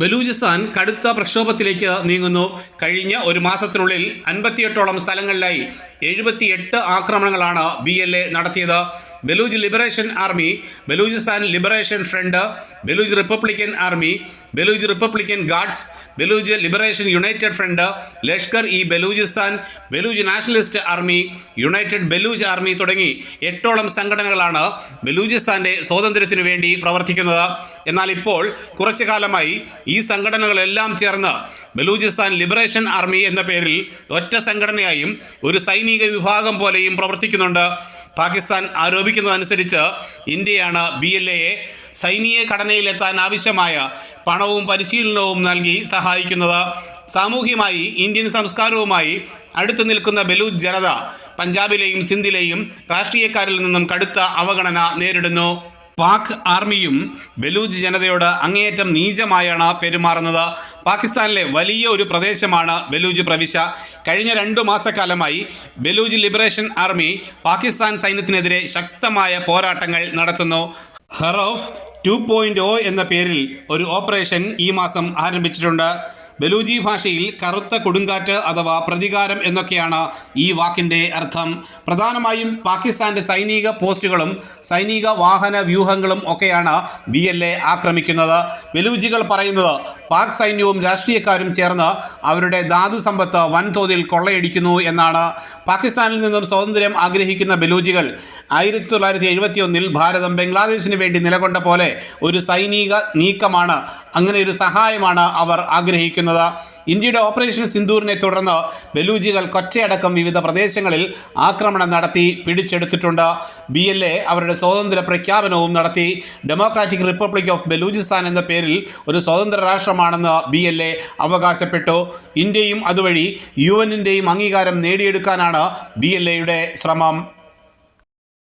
ബലൂചിസ്ഥാൻ കടുത്ത പ്രക്ഷോഭത്തിലേക്ക് നീങ്ങുന്നു. കഴിഞ്ഞ ഒരു മാസത്തിനുള്ളിൽ അൻപത്തിയെട്ടോളം സ്ഥലങ്ങളിലായി എഴുപത്തിയെട്ട് ആക്രമണങ്ങളാണ് ബി എൽ എ നടത്തിയത്. Baloch liberation army Balochistan liberation front Baloch republican army Baloch republican guards Baloch liberation united front Lashkar e Balochistan Baloch nationalist army united Baloch army തുടങ്ങി എട്ടോളം സംഘടനകളാണ് ബലൂചിസ്ഥാന്റെ സ്വാതന്ത്ര്യത്തിനു വേണ്ടി പ്രവർത്തിക്കുന്നത്. എന്നാൽ ഇപ്പോൾ കുറച്ചു കാലമായി ഈ സംഘടനകളെല്ലാം ചേർന്ന് ബലൂചിസ്ഥാൻ ലിബറേഷൻ ആർമി എന്ന പേരിൽ ഒറ്റ സംഘടനയായും ഒരു സൈനിക വിഭാഗം പോലെയും പ്രവർത്തിക്കുന്നുണ്ട്. പാകിസ്ഥാൻ ആരോപിക്കുന്നതനുസരിച്ച് ഇന്ത്യയാണ് ബി എൽ എയെ സൈനിക ഘടനയിലെത്താൻ ആവശ്യമായ പണവും പരിശീലനവും നൽകി സഹായിക്കുന്നത്. സാമൂഹ്യമായി ഇന്ത്യൻ സംസ്കാരവുമായി അടുത്തു നിൽക്കുന്ന ബലൂച്ച് ജനത പഞ്ചാബിലെയും സിന്ധിലെയും രാഷ്ട്രീയക്കാരിൽ നിന്നും കടുത്ത അവഗണന നേരിടുന്നു. പാക് ആർമിയും ബലൂജ് ജനതയോട് അങ്ങേയറ്റം നീചമായാണ് പെരുമാറുന്നത്. പാകിസ്ഥാനിലെ വലിയ ഒരു പ്രദേശമാണ് ബലൂജ് പ്രവിശ്യ. കഴിഞ്ഞ രണ്ടു മാസക്കാലമായി ബലൂജ് ലിബറേഷൻ ആർമി പാകിസ്ഥാൻ സൈന്യത്തിനെതിരെ ശക്തമായ പോരാട്ടങ്ങൾ നടത്തുന്നു. ഹറോഫ് ടു പോയിന്റ് ഒ എന്ന പേരിൽ ഒരു ഓപ്പറേഷൻ ഈ മാസം ആരംഭിച്ചിട്ടുണ്ട്. ബലൂജി ഭാഷയിൽ കറുത്ത കൊടുങ്കാറ്റ് അഥവാ പ്രതികാരം എന്നൊക്കെയാണ് ഈ വാക്കിന്റെ അർത്ഥം. പ്രധാനമായും പാകിസ്ഥാന്റെ സൈനിക പോസ്റ്റുകളും സൈനിക വാഹന വ്യൂഹങ്ങളും ഒക്കെയാണ് ബി എൽ എ ആക്രമിക്കുന്നത്. ബലൂജികൾ പറയുന്നത് പാക് സൈന്യവും രാഷ്ട്രീയക്കാരും ചേർന്ന് അവരുടെ ധാതു സമ്പത്ത് വൻതോതിൽ കൊള്ളയടിക്കുന്നു എന്നാണ്. പാകിസ്ഥാനിൽ നിന്നും സ്വാതന്ത്ര്യം ആഗ്രഹിക്കുന്ന ബലൂജികൾ ആയിരത്തി തൊള്ളായിരത്തി എഴുപത്തി ഒന്നിൽ ഭാരതം ബംഗ്ലാദേശിന് വേണ്ടി നിലകൊണ്ട പോലെ ഒരു സൈനിക നീക്കമാണ് അങ്ങനെ ഒരു സഹായമാണ് അവർ ആഗ്രഹിക്കുന്നത്. ഇന്ത്യയുടെ ഓപ്പറേഷൻ സിന്ദൂറിനെ തുടർന്ന് ബലൂജികൾ കൊറ്റയടക്കം വിവിധ പ്രദേശങ്ങളിൽ ആക്രമണം നടത്തി പിടിച്ചെടുത്തിട്ടുണ്ട്. ബി എൽ എ അവരുടെ സ്വാതന്ത്ര്യ പ്രഖ്യാപനവും നടത്തി. ഡെമോക്രാറ്റിക് റിപ്പബ്ലിക് ഓഫ് ബലൂചിസ്ഥാൻ എന്ന പേരിൽ ഒരു സ്വതന്ത്ര രാഷ്ട്രമാണെന്ന് ബി എൽ എ അവകാശപ്പെട്ടു. ഇന്ത്യയും അതുവഴി യു എന്നിന്റെയും അംഗീകാരം നേടിയെടുക്കാനാണ് ബി എൽ എയുടെ ശ്രമം.